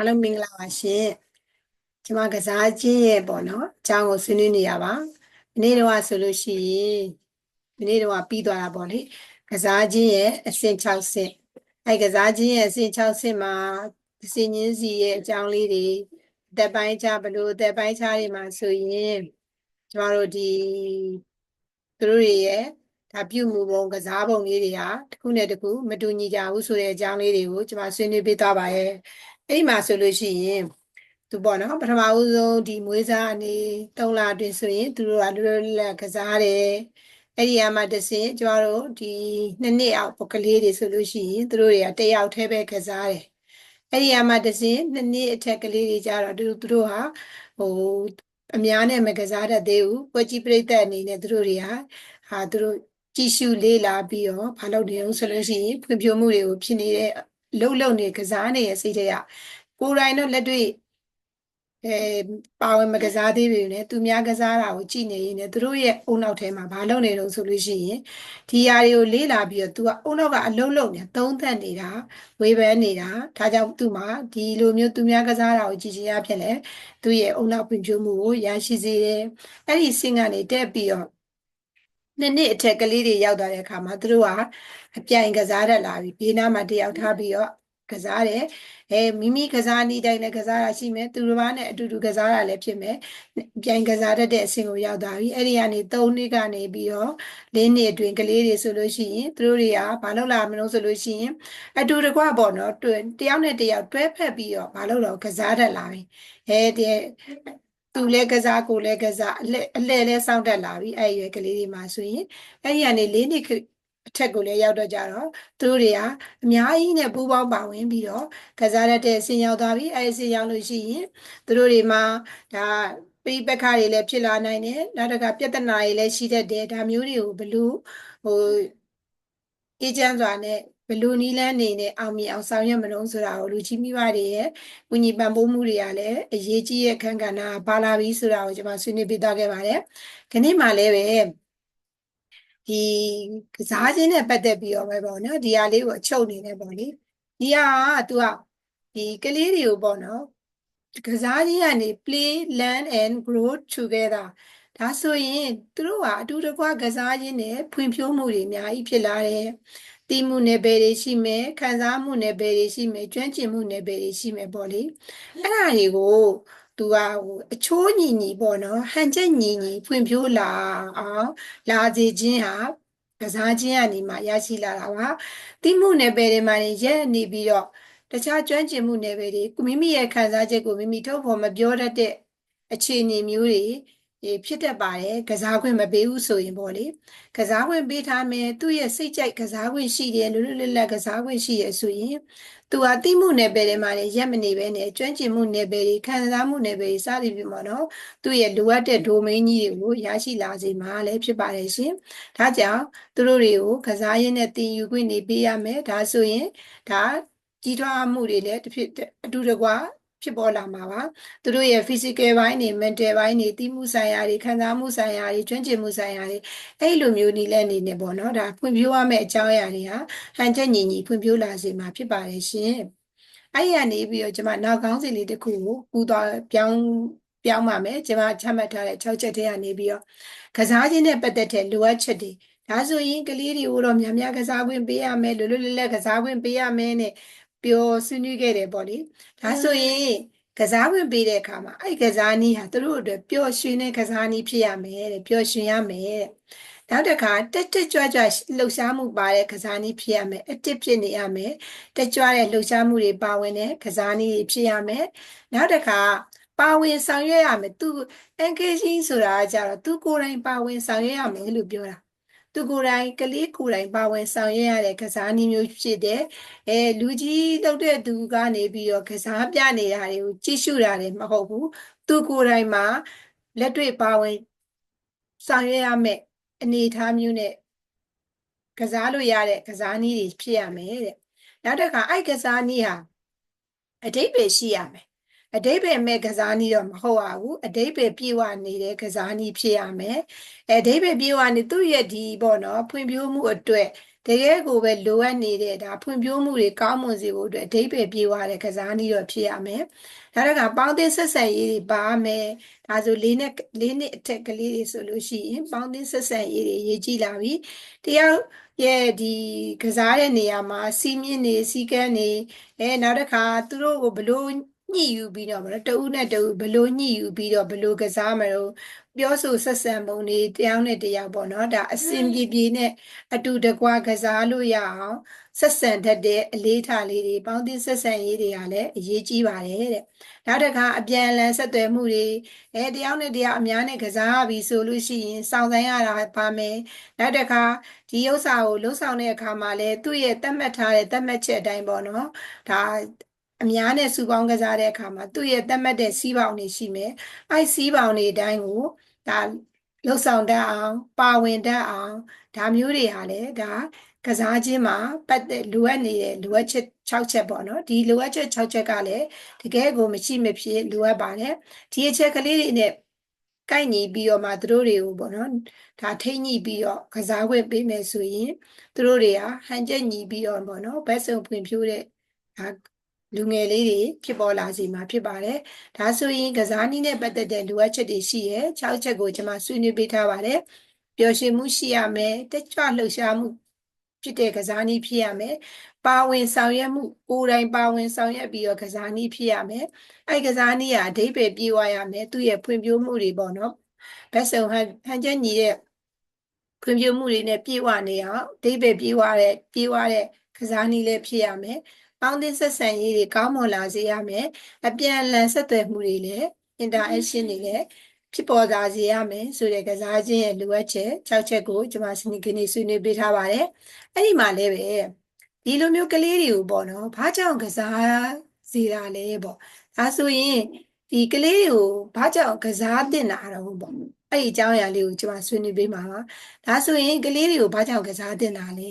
အားလုံးမင်္ဂလာပါရှင်ကျွန်မကစားခြင်းရဲ့ပေါ့နော်အကြောင်းကိုဆွေးနွေးနေရပါမနေ့တော့ဆိုလို့ရှိရင်မနေ့တော့ပြီးသွားတာပေါ့လေကစားခြင်းရဲ့အဆင့်6ဆင့်အဲကစားခြင်းရဲ့အဆင့်6ဆင့်မှာစင်ញင်းစီရဲ့အကြောင်းလေးတွေအသက်ပိုင်းခြားဘလို့အသက်ပိုင်းခြားတွေမှာဆိုရင်ကျွန်တော်တို့ဒီသူတို့တွေရဲ့ဒါပြုမှုပုံကစားပုံလေးတွေဟာတစ်ခုနဲ့တစ်ခုမတူညီကြဘူးဆိုတဲ့အကြောင်းလေးတွေကိုကျွန်မဆွေးနွေးပေးသွားပါရဲ့ အဲ့ဒီမှာဆိုလို့ရှိရင်သူပေါ့နော်ပထမဦးဆုံးဒီမွေးစားအနေ၃လအတွင်းဆိုရင်သူတို့ကလွယ်လွယ်လက်ကစားတယ်အဲ့ဒီအမှတစင်ကျမတို့ဒီနှစ်နှစ်အောက်ပကလေးတွေဆိုလို့ရှိရင်သူတို့တွေကတယောက်တည်းပဲကစားတယ်အဲ့ဒီအမှတစင်နှစ်နှစ်အထက်ကလေးတွေကြတော့သူတို့သူတို့ဟာဟိုအများနဲ့မကစားတတ်သေးဘူးပွဲကြီးပြိသက်အနေနဲ့သူတို့တွေကဟာသူတို့ကြည့်ရှုလေ့လာပြီးတော့ဘာလုပ်နေအောင်ဆိုလို့ရှိရင်ဖွံ့ဖြိုးမှုတွေကိုဖြစ်နေတဲ့ လှုပ်လှုပ်နေကစားနေရဲ့စိတ်တွေကကိုယ်တိုင်တော့လက်တွေ့အဲပါဝင်မကစားသေးပေမဲ့သူများကစားတာကိုကြည့်နေရင်လည်းသူတို့ရဲ့အုံနောက်ထဲမှာဘာလုပ်နေတော့ဆိုလို့ရှိရင်ဒီຢာတွေကိုလေ့လာပြီးတော့သူကအုံနောက်ကအလုံးလုံးနေသုံးသက်နေတာဝေဖန်နေတာဒါကြောင့်သူ့မှာဒီလိုမျိုးသူများကစားတာကိုကြည့်ချင်ရဖြစ်လဲသူ့ရဲ့အုံနောက်ပင်ကျိုးမှုကိုရရှိစေတယ်အဲ့ဒီစင်ကနေတက်ပြီးတော့ နှစ်နှစ်အထက်ကလေးတွေရောက်သွားတဲ့အခါမှာသူတို့ကအပြိုင်ကစားတတ်လာပြီဘေးနားမှာတယောက်ထားပြီးတော့ကစားတယ်အဲမိမိကစားနည်းတိုင်းလည်းကစားတာရှိမယ်သူတစ်ပါးနဲ့အတူတူကစားတာလည်းဖြစ်မယ်ပြိုင်ကစားတတ်တဲ့အဆင့်ကိုရောက်သွားပြီအဲ့ဒီကနေ၃နှစ်ကနေပြီးတော့၄နှစ်အတွင်းကလေးတွေဆိုလို့ရှိရင်သူတို့တွေကဘာလုပ်လာမလို့ဆိုလို့ရှိရင်အတူတကွပေါ့နော်တွဲတယောက်နဲ့တယောက်တွဲဖက်ပြီးတော့ဘာလုပ်တော့ကစားတတ်လာပြီအဲဒီ သူလည်းကစားကိုလည်းကစားအလဲအလဲလဲစောင့်တက်လာပြီအဲ့ရွယ်ကလေးတွေမှာဆိုရင်အဲ့ဒီကနေ၄နှစ်အထက်ကိုလည်းရောက်တော့ကြတော့သူတို့တွေကအများကြီးနဲ့ပူးပေါင်းပါဝင်ပြီးတော့ကစားရတဲ့ဆင်ရောက်သွားပြီအဲဆင်ရောက်လို့ရှိရင်သူတို့တွေမှာဒါပိပက္ခတွေလည်းဖြစ်လာနိုင်တယ်နောက်တစ်ခါပြဿနာတွေလည်းရှိတတ်တယ်ဒါမျိုးတွေကိုဘလို့ဟိုအေဂျင့်စွာနဲ့ ဘလူနီလန်းနေနဲ့အောင်မြင်အောင်ဆောင်ရွက်မလို့ဆိုတာကိုလူကြီးမိဘတွေရဲ့ကုညီပံ့ပိုးမှုတွေကလည်းအရေးကြီးရဲ့ခန့်ကဏ္ဍပါလာပြီဆိုတာကိုကျွန်မဆွေးနွေးပြသွားခဲ့ပါတယ်။ခဏမှလည်းပဲဒီကစားခြင်းနဲ့ပတ်သက်ပြီးတော့ပဲပေါ့နော်ဒီဟာလေးကိုအချုပ်နေနေပေါ့လေဒီဟာက तू ကဒီကလေးတွေကိုပေါ့နော်ကစားခြင်းကနေ play learn and grow together ဒါဆိုရင်သူတို့ကအတူတကွကစားခြင်းနဲ့ဖွံ့ဖြိုးမှုတွေအများကြီးဖြစ်လာတယ် တည်မှုနယ်ပယ်တွေရှိမယ်ခံစားမှုနယ်ပယ်တွေရှိမယ်ကျွမ်းကျင်မှုနယ်ပယ်တွေရှိမယ်ပေါ့လေအဲ့ဒါတွေကိုသူကဟိုအချိုးညီညီပေါ့နော်ဟန်ချက်ညီညီဖွံ့ဖြိုးလာအောင်လာစေခြင်းဟာကစားခြင်းကနေမှရရှိလာတာပါတိမှုနယ်ပယ်တွေမှာရက်နေပြီးတော့တခြားကျွမ်းကျင်မှုနယ်ပယ်တွေကိုမိမိရဲ့ခံစားချက်ကိုမိမိထုတ်ဖော်မပြောတတ်တဲ့အခြေအနေမျိုးတွေ ဖြစ်တတ်ပါတယ်ကစားခွင့်မပေးဘူးဆိုရင်ပေါ့လေကစားခွင့်ပေးထားမယ်သူ့ရဲ့စိတ်ကြိုက်ကစားခွင့်ရှိတယ်လွတ်လွတ်လပ်လပ်ကစားခွင့်ရှိရဆိုရင်သူဟာတိမှုနယ်ပယ်တွေမှာလည်းရက်မနေပဲနဲ့ကျွမ်းကျင်မှုနယ်ပယ်တွေခံစားမှုနယ်ပယ်တွေစသည်ဖြင့်ပေါ့နော်သူ့ရဲ့လိုအပ်တဲ့ domain ကြီးတွေကိုရရှိလာစေမှာလည်းဖြစ်ပါတယ်ရှင်ဒါကြောင့်သူတို့တွေကိုကစားရင်းနဲ့သင်ယူခွင့်နေပေးရမယ်ဒါဆိုရင်ဒါကြီးထွားမှုတွေလည်းတစ်ဖြစ်အတူတကွ ဖြစ်ပေါ်လာမှာပါသူတို့ရဲ့ physical ဘိုင်းတွေ mental ဘိုင်းတွေသိမှုဆိုင်ရာတွေခံစားမှုဆိုင်ရာတွေကျွမ်းကျင်မှုဆိုင်ရာတွေအဲ့လိုမျိုးနည်းလဲနေနေပေါ့နော်ဒါဖွံ့ဖြိုးရမယ့်အကြောင်းအရာတွေဟာဟန်ချက်ညီညီဖွံ့ဖြိုးလာစေမှာဖြစ်ပါတယ်ရှင်အဲ့ဒီကနေပြီးတော့ကျွန်မနောက်ကောင်းစီလေးတစ်ခုကိုပူသွားပြောင်းပြောင်းပါမယ်ကျွန်မချမှတ်ထားတဲ့6ချက်တည်းကနေပြီးတော့ကစားခြင်းနဲ့ပတ်သက်တဲ့လိုအပ်ချက်တွေဒါဆိုရင်ကလေးတွေကိုတော့များများကစားခွင့်ပေးရမယ်လွတ်လွတ်လပ်လပ်ကစားခွင့်ပေးရမယ်နဲ့ ပြောဆွေးနွေးခဲ့တယ်ပေါ့လေဒါဆိုရင်ကစားဝင်ပေးတဲ့အခါမှာအဲ့ကစားနည်းဟာသူတို့အတွက်ပျော်ရွှင်တဲ့ကစားနည်းဖြစ်ရမယ်တဲ့ပျော်ရွှင်ရမယ်တဲ့နောက်တစ်ခါတက်တက်ကြွကြွလှုပ်ရှားမှုပါတဲ့ကစားနည်းဖြစ်ရမယ်အတစ်ဖြစ်နေရမယ်တက်ကြွတဲ့လှုပ်ရှားမှုတွေပါဝင်တဲ့ကစားနည်းဖြစ်ရမယ်နောက်တစ်ခါပါဝင်ဆောင်ရွက်ရမယ်သူ engaging ဆိုတာကကြတော့သူကိုယ်တိုင်ပါဝင်ဆောင်ရွက်ရမယ်လို့ပြောတာ သူကိုယ်တိုင်ကလေးကိုယ်တိုင်ပါဝင်ဆောင်ရွက်ရတဲ့ကစားနည်းမျိုးဖြစ်တဲ့အဲလူကြီးလုပ်တဲ့သူကနေပြီးတော့ကစားပြနေတာတွေကိုကြည့်ရှုတာတွေမဟုတ်ဘူးသူကိုယ်တိုင်မှာလက်တွေ့ပါဝင်ဆောင်ရွက်ရမယ့်အနေအထားမျိုးနဲ့ကစားလို့ရတဲ့ကစားနည်းတွေဖြစ်ရမယ်တဲ့နောက်တစ်ခါအဲ့ကစားနည်းဟာအတိတ်ပဲရှိရမယ် အတိတ်ပဲမဲ့ကစားနည်းတော့မဟုတ်ပါဘူးအတိတ်ပဲပြေဝနေတဲ့ကစားနည်းဖြစ်ရမယ်အတိတ်ပဲပြေဝနေသူ့ရဲ့ဒီပေါ့နော်ဖွံ့ဖြိုးမှုအတွက်တကယ်ကိုပဲလိုအပ်နေတဲ့ဒါဖွံ့ဖြိုးမှုတွေကောင်းမွန်စေဖို့အတွက်အဓိပ္ပာယ်ပြေဝတဲ့ကစားနည်းတော့ဖြစ်ရမယ်နောက်တစ်ခါပေါင်းသင်းဆက်ဆံရေးတွေပါမယ်ဒါဆိုလေးနဲ့လေးနှစ်အထက်ကလေးတွေဆိုလို့ရှိရင်ပေါင်းသင်းဆက်ဆံရေးတွေရေးကြည့်လာပြီတယောက်ရဲ့ဒီကစားတဲ့နေရာမှာစီးမြင့်နေစီးကန်းနေအဲနောက်တစ်ခါသူတို့ကိုဘလို့ ညှိယူပြီးတော့မလို့တဦးနဲ့တဦးဘလို့ညှိယူပြီးတော့ဘလို့ကစားမလို့ပြောဆိုဆက်ဆံပုံတွေတယောက်နဲ့တယောက်ပေါ့နော်ဒါအစဉ်ပြေပြေနဲ့အတူတကွကစားလို့ရအောင်ဆက်ဆံတတ်တဲ့အလေးထားလေးတွေပေါင်းသင်းဆက်ဆံရေးတွေကလည်းအရေးကြီးပါတယ်တဲ့နောက်တစ်ခါအပြန်အလှန်ဆက်သွယ်မှုတွေအဲတယောက်နဲ့တယောက်အများနဲ့ကစားပြီးဆိုလို့ရှိရင်စောင့်ဆိုင်ရတာပါမယ်နောက်တစ်ခါဒီဥစ္စာကိုလှုပ်ဆောင်တဲ့အခါမှာလည်းသူ့ရဲ့သတ်မှတ်ထားတဲ့သတ်မှတ်ချက်အတိုင်းပေါ့နော်ဒါ အများနဲ့စုပေါင်းကစားတဲ့အခါမှာသူ့ရဲ့သတ်မှတ်တဲ့စီးပေါင်တွေရှိမယ်။အဲစီးပေါင်တွေအတိုင်းကိုဒါလှုပ်ဆောင်တတ်အောင်ပါဝင်တတ်အောင်ဒါမျိုးတွေဟာလည်းဒါကစားခြင်းမှာပတ်သက်လိုအပ်နေတဲ့လိုအပ်ချက်6ချက်ပေါ့နော်ဒီလိုအပ်ချက်6ချက်ကလည်းတကယ်ကိုမရှိမဖြစ်လိုအပ်ပါတယ်ဒီအချက်ကလေးတွေနဲ့ကိုက်ညီပြီးတော့မှသူတို့တွေကိုပေါ့နော်ဒါထိမ့်ညှိပြီးတော့ကစားခွင့်ပေးမယ်ဆိုရင်သူတို့တွေကဟန်ချက်ညီပြီးတော့ပေါ့နော်ဘက်စုံဖွင့်ဖြိုးတဲ့ဒါ လူငယ်လေးတွေဖြစ်ပေါ်လာစီမှာဖြစ်ပါတယ်။ဒါဆိုရင်ကစားနည်းနဲ့ပတ်သက်တဲ့လိုအပ်ချက်တွေရှိရဲ့6ချက်ကိုကျွန်မဆွေးနွေးပေးထားပါတယ်။ပျော်ရွှင်မှုရှိရမယ်။တက်ကြွလှုပ်ရှားမှုဖြစ်တဲ့ကစားနည်းဖြစ်ရမယ်။ပါဝင်ဆောင်ရွက်မှုကိုယ်တိုင်ပါဝင်ဆောင်ရွက်ပြီးတော့ကစားနည်းဖြစ်ရမယ်။အဲကစားနည်းကအဓိပ္ပာယ်ပြေဝရမယ်။သူ့ရဲ့ဖွံ့ဖြိုးမှုတွေပေါ့နော်။ဘက်စုံဟန်ဟန်ချက်ညီတဲ့ဖွံ့ဖြိုးမှုတွေနဲ့ပြေဝနေအောင်အဓိပ္ပာယ်ပြေဝတဲ့ပြေဝတဲ့ကစားနည်းလည်းဖြစ်ရမယ်။ ပေါင်းသင်းဆက်ဆံရေးတွေကောင်းမွန်လာစေရမယ်အပြန်အလှန်ဆက်သွယ်မှုတွေလည်း interaction တွေလည်းဖြစ်ပေါ်လာစေရမယ်ဆိုတဲ့ကစားခြင်းရဲ့လိုအပ်ချက်၆ချက်ကိုကျွန်မစနေကနေဆွေးနွေးပေးထားပါတယ်အဲ့ဒီမှာလည်းပဲဒီလိုမျိုးကလေးတွေကိုပေါ့နော်ဘာကြောင့်ကစားစေတာလဲပေါ့ဒါဆိုရင်ဒီကလေးတွေကိုဘာကြောင့်ကစားတင်တာတော့ပေါ့အဲ့ဒီအကြောင်းအရာလေးကိုကျွန်မဆွေးနွေးပေးမှာပါဒါဆိုရင်ကလေးတွေကိုဘာကြောင့်ကစားတင်တာလဲ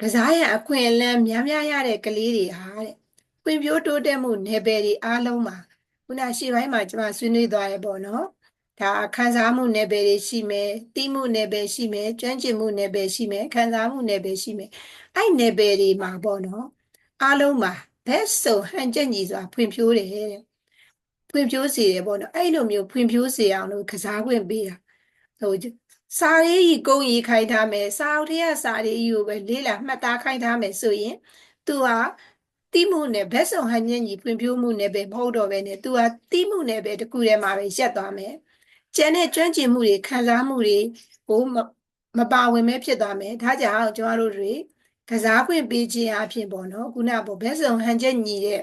ကစားရအခွင့်အလမ်းများများရတဲ့ကလေးတွေဟာတဲ့ဖွံ့ဖြိုးတိုးတက်မှုနယ်ပယ်တွေအားလုံးမှာခုနရှေ့ပိုင်းမှာကျွန်မဆွေးနွေးသွားရပေါ့နော်ဒါခံစားမှုနယ်ပယ်တွေရှိမယ်တိမှုနယ်ပယ်ရှိမယ်ကျွမ်းကျင်မှုနယ်ပယ်ရှိမယ်ခံစားမှုနယ်ပယ်ရှိမယ်အဲ့နယ်ပယ်တွေမှာပေါ့နော်အားလုံးမှာဘက်စုံဟန်ချက်ညီစွာဖွံ့ဖြိုးတယ်တဲ့ဖွံ့ဖြိုးစေတယ်ပေါ့နော်အဲ့လိုမျိုးဖွံ့ဖြိုးစေအောင်လို့ကစားခွင့်ပေးတာဟို စာရေးကြီးကုန်းကြီးခိုင်းထားမယ်စာအုပ်ထဲကစာရေးကြီးကိုပဲလေးလာမှတ်သားခိုင်းထားမယ်ဆိုရင် तू ဟာတိမှုနဲ့ဘက်စုံဟန်ညံ့ကြီးဖွံ့ဖြိုးမှုနဲ့ပဲမဟုတ်တော့ပဲနဲ့ तू ဟာတိမှုနဲ့ပဲတကူထဲမှာပဲရက်သွားမယ်ကျန်တဲ့ကျွမ်းကျင်မှုတွေခံစားမှုတွေကိုမပါဝင်မဲဖြစ်သွားမယ်ဒါကြောင့်ကျွန်တော်တို့တွေကစားခွင့်ပေးခြင်းအဖြစ်ပေါ့နော်ခုနကပေါ့ဘက်စုံဟန်ချက်ညီတဲ့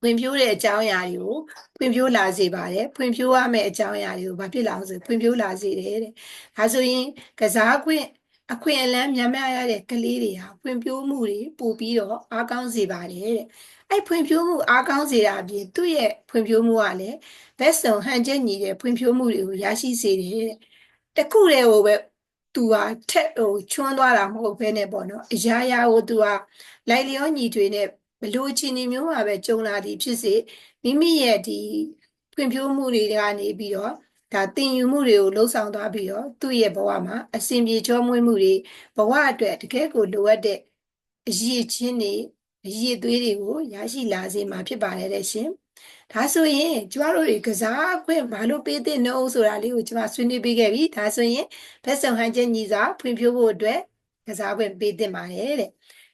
ဖွံ့ဖြိုးတဲ့အကြောင်းအရာတွေကိုဖွံ့ဖြိုးလာစေပါတယ်ဖွံ့ဖြိုးရမယ့်အကြောင်းအရာတွေကိုဘာဖြစ်လာအောင်ဆိုဖွံ့ဖြိုးလာစေတယ်တဲ့ဒါဆိုရင်ကစားခွင့်အခွင့်အလမ်းများများရတဲ့ကလေးတွေဟာဖွံ့ဖြိုးမှုတွေပို့ပြီးတော့အားကောင်းစေပါတယ်တဲ့အဲ့ဖွံ့ဖြိုးမှုအားကောင်းစေတာအပြင်သူ့ရဲ့ဖွံ့ဖြိုးမှုကလည်းဘက်စုံဟန်ချက်ညီတဲ့ဖွံ့ဖြိုးမှုတွေကိုရရှိစေတယ်တဲ့တခုတည်းကိုပဲသူဟာထက်ဟိုချွန်းသွားတာမဟုတ်ဘဲနဲ့ပေါ့နော်အရာရာကိုသူဟာလိုက်လျောညီထွေနဲ့ ဘလို့အခြေအနေမျိုးမှာပဲကြုံလာသည်ဖြစ်စေမိမိရဲ့ဒီဖွံ့ဖြိုးမှုတွေကနေပြီးတော့ဒါတင်ယူမှုတွေကိုလှုပ်ဆောင်သွားပြီးတော့သူ့ရဲ့ဘဝမှာအစဉ်ပြေချောမွေ့မှုတွေဘဝအတွက်တကယ်ကိုလိုအပ်တဲ့အရည်ချင်းတွေအရည်သွေးတွေကိုရရှိလာစေမှာဖြစ်ပါတယ်တဲ့ရှင်ဒါဆိုရင်ကျမတို့တွေကစားခွင့်ဘာလို့ပေးတဲ့နှုတ်ဆိုတာလေးကိုကျမဆွေးနွေးပေးခဲ့ပြီဒါဆိုရင်ဘက်စုံဟန်ချက်ညီစွာဖွံ့ဖြိုးဖို့အတွက်ကစားခွင့်ပေးတင်ပါတယ်တဲ့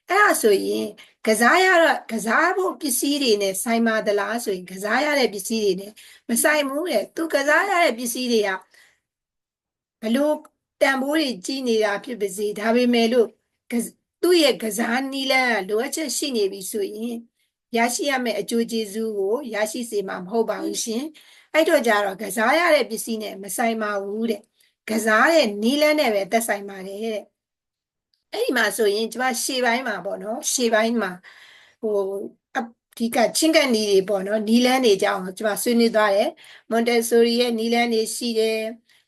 အဲ့ဒါဆိုရင် ကစားရတော့ကစားဖို့ပစ္စည်းတွေနဲ့ဆိုင်ပါသလားဆိုရင်ကစားရတဲ့ပစ္စည်းတွေနဲ့မဆိုင်ဘူးတဲ့သူကစားရတဲ့ပစ္စည်းတွေကဘလို့တန်ဖိုးတွေကြီးနေတာဖြစ်ပါစေဒါပေမဲ့လို့သူ့ရဲ့ကစားနည်းလမ်းလိုအပ်ချက်ရှိနေပြီဆိုရင်ရရှိရမယ့်အကျိုးကျေးဇူးကိုရရှိစေမှာမဟုတ်ပါဘူးရှင်အဲ့တော့ကြတော့ကစားရတဲ့ပစ္စည်းနဲ့မဆိုင်ပါဘူးတဲ့ကစားတဲ့နည်းလမ်းနဲ့ပဲသက်ဆိုင်ပါတယ်တဲ့ အဲ့ဒီမှာဆိုရင်ကျမရှေ့ပိုင်းမှာပေါ့နော်ရှေ့ပိုင်းမှာဟိုအဒီကချင်းကန်နီတွေပေါ့နော်နီလန်းတွေကြောင်းကျမဆွေးနွေးသွားတယ်မွန်တက်ဆိုရီရဲ့နီလန်းတွေရှိတယ်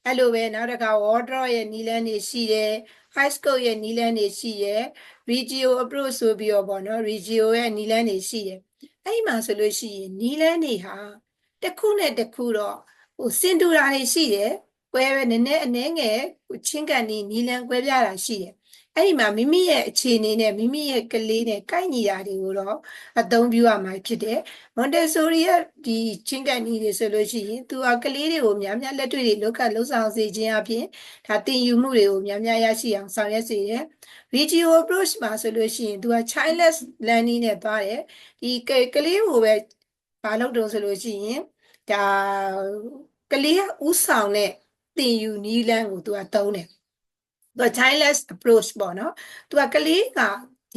အဲ့လိုပဲနောက်တစ်ခါဝါဒရော့ရဲ့နီလန်းတွေရှိတယ် high school ရဲ့နီလန်းတွေရှိတယ် regio approach ဆိုပြီးတော့ပေါ့နော် regio ရဲ့နီလန်းတွေရှိတယ်အဲ့ဒီမှာဆိုလို့ရှိရင်နီလန်းတွေဟာတစ်ခုနဲ့တစ်ခုတော့ဟိုစင်တူတာတွေရှိတယ်ကွဲပဲနည်းနည်းအနည်းငယ်ချင်းကန်နီနီလန်းကွဲပြားတာရှိတယ် အဲ့ဒီမှာမိမိရဲ့အခြေအနေနဲ့မိမိရဲ့ကလေးနဲ့ကိုက်ညီတာတွေကိုတော့အသုံးပြုရမှာဖြစ်တယ်မွန်တက်ဆိုရီရဲ့ဒီချင်းကန်နီတွေဆိုလို့ရှိရင်သူကကလေးတွေကိုများများလက်တွေ့တွေလောက်ကလှုပ်ဆောင်စေခြင်းအပြင်ဒါတင်ယူမှုတွေကိုများများရရှိအောင်ဆောင်ရွက်စေတယ် video approach မှာဆိုလို့ရှိရင်သူက childless learning နဲ့သွားတယ်ဒီကကလေးကိုပဲဘာလုပ်တော့ဆိုလို့ရှိရင်ဒါကလေးကဥဆောင်တဲ့တင်ယူနီးလန်းကိုသူကသုံးတယ် သူက childless approach ပေါ့နော်သူကကလေးက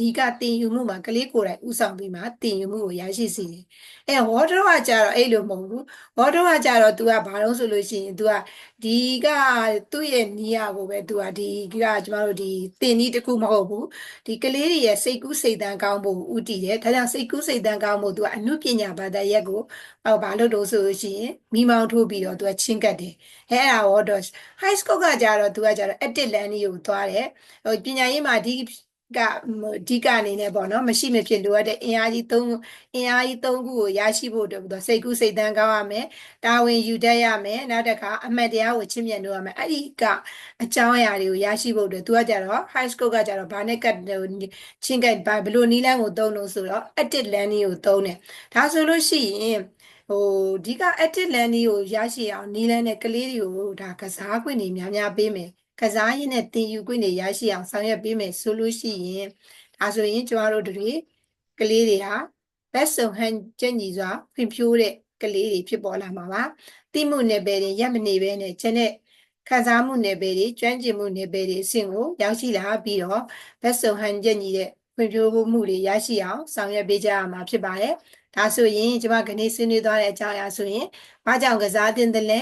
ဒီကတင်ယူမှုမှာကလေးကိုယ်တိုင်ဥဆောင်ပြီးမှတင်ယူမှုကိုရရှိစေတယ်အဲဝါဒရောကကြတော့အဲ့လိုမဟုတ်ဘူးဝါဒရောကကြတော့ तू ကဘာလို့ဆိုလို့ရှိရင် तू ကဒီကသူ့ရဲ့နီးရကိုပဲ तू ကဒီကကျမတို့ဒီတင်နီးတစ်ခုမဟုတ်ဘူးဒီကလေးတွေရဲ့စိတ်ကူးစိတ်တန်းကောင်းဖို့ဥတည်တယ်ဒါကြောင့်စိတ်ကူးစိတ်တန်းကောင်းဖို့ तू ကအမှုပညာဘာသာရက်ကိုဟောဘာလို့တော့ဆိုလို့ရှိရင်မိမောင်းထိုးပြီးတော့ तू ကချင်းကတ်တယ်အဲအဲ့ဒါဝါဒ high school ကကြတော့ तू ကကြတော့ active learning ကိုသွားတယ်ဟိုပညာရေးမှာဒီ ကအဓိကအနေနဲ့ပေါ့နော်မရှိမဖြစ်လိုအပ်တဲ့အင်အားကြီးသုံးအင်အားကြီးသုံးခုကိုရရှိဖို့အတွက်တော့စိတ်ကူးစိတ်တန်းကောင်းရမယ်တာဝန်ယူတတ်ရမယ်နောက်တစ်ခါအမှတ်တရားကိုချင့်မြတ်လို့ရမယ်အဲ့ဒီကအကြောင်းအရာတွေကိုရရှိဖို့အတွက်သူကကြတော့ high school ကကြတော့ဘာနဲ့ကတ်ချင်းကတ်ဘာဘယ်လိုနည်းလမ်းကိုသုံးလို့ဆိုတော့ active learning ကိုသုံးတယ်ဒါဆိုလို့ရှိရင်ဟိုဒီက active learning ကိုရရှိအောင်နည်းလမ်းနဲ့ကလေးတွေကိုဒါကစားခွင့်တွေများများပေးမယ် ကစားရင်းနဲ့သင်ယူခွင့်တွေရရှိအောင်ဆောင်ရွက်ပေးမယ်ဆိုလို့ရှိရင်ဒါဆိုရင်ကျမတို့တွေကလေးတွေဟာဘက်စုံဟန်ကျက်ညီစွာဖွံ့ဖြိုးတဲ့ကလေးတွေဖြစ်ပေါ်လာမှာပါတိမှုနယ်ပယ်တွေရပ်မနေပဲနဲ့ကျန်တဲ့ခံစားမှုနယ်ပယ်တွေကျွမ်းကျင်မှုနယ်ပယ်တွေအဆင့်ကိုရောက်ရှိလာပြီးတော့ဘက်စုံဟန်ကျက်ညီတဲ့ဖွံ့ဖြိုးမှုတွေရရှိအောင်ဆောင်ရွက်ပေးကြရမှာဖြစ်ပါတယ်ဒါဆိုရင်ကျမခဏဆွေးနွေးသွားတဲ့အကြောင်းအရာဆိုရင်ဘာကြောင့်ကစားတင်တယ်လဲ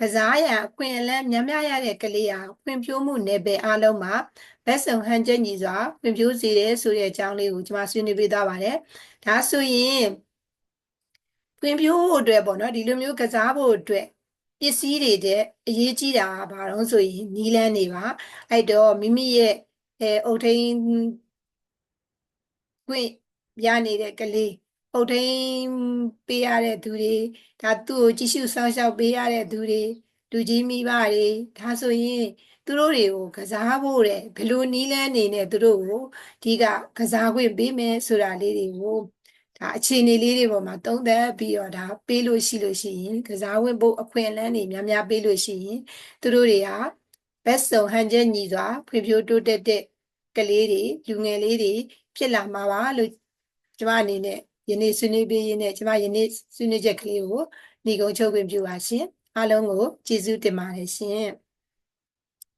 ကစားရအခွင့်အလမ်းများများရတဲ့ကလေးဟာဖွံ့ဖြိုးမှုနယ်ပယ်အလုံးမှာဘက်စုံဟန်ချက်ညီစွာဖွံ့ဖြိုးစေတယ်ဆိုတဲ့အကြောင်းလေးကိုကျွန်မဆွေးနွေးပေးသွားပါတယ်။ဒါဆိုရင်ဖွံ့ဖြိုးဖို့အတွက်ပေါ့နော်ဒီလိုမျိုးကစားဖို့အတွက်ပစ္စည်းတွေတဲ့အရေးကြီးတာကဘာလို့ဆိုရင်နီးလန်းနေပါအဲ့တော့မိမိရဲ့အဲအုတ်ထိန်ခွင့်ရနေတဲ့ကလေး အုတ်ထိန်ပေးရတဲ့သူတွေဒါသူ့ကိုကြည့်ရှုစောင့်ရှောက်ပေးရတဲ့သူတွေလူကြီးမိဘတွေဒါဆိုရင်သူတို့တွေကိုကစားဖို့တဲ့ဘယ်လိုနည်းလမ်းနေနဲ့သူတို့ကိုဒီကကစားခွင့်ပေးမယ်ဆိုတာလေးတွေကိုဒါအခြေအနေလေးတွေပေါ်မှာသုံးသပ်ပြီးတော့ဒါပေးလို့ရှိလို့ရှိရင်ကစားဝင်ဖို့အခွင့်အလမ်းတွေများများပေးလို့ရှိရင်သူတို့တွေဟာဘက်စုံဟန်ချက်ညီစွာဖွံ့ဖြိုးတိုးတက်တဲ့ကလေးတွေလူငယ်လေးတွေဖြစ်လာမှာပါလို့ကျွန်မအနေနဲ့ ယနေ့ဆွေးနွေးပေးရင်းနဲ့ကျွန်မယနေ့ဆွေးနွေးချက်ကလေးကိုညီကုန်းချုပ်ခွင့်ပြုပါရှင်အားလုံးကိုကျေးဇူးတင်ပါတယ်ရှင်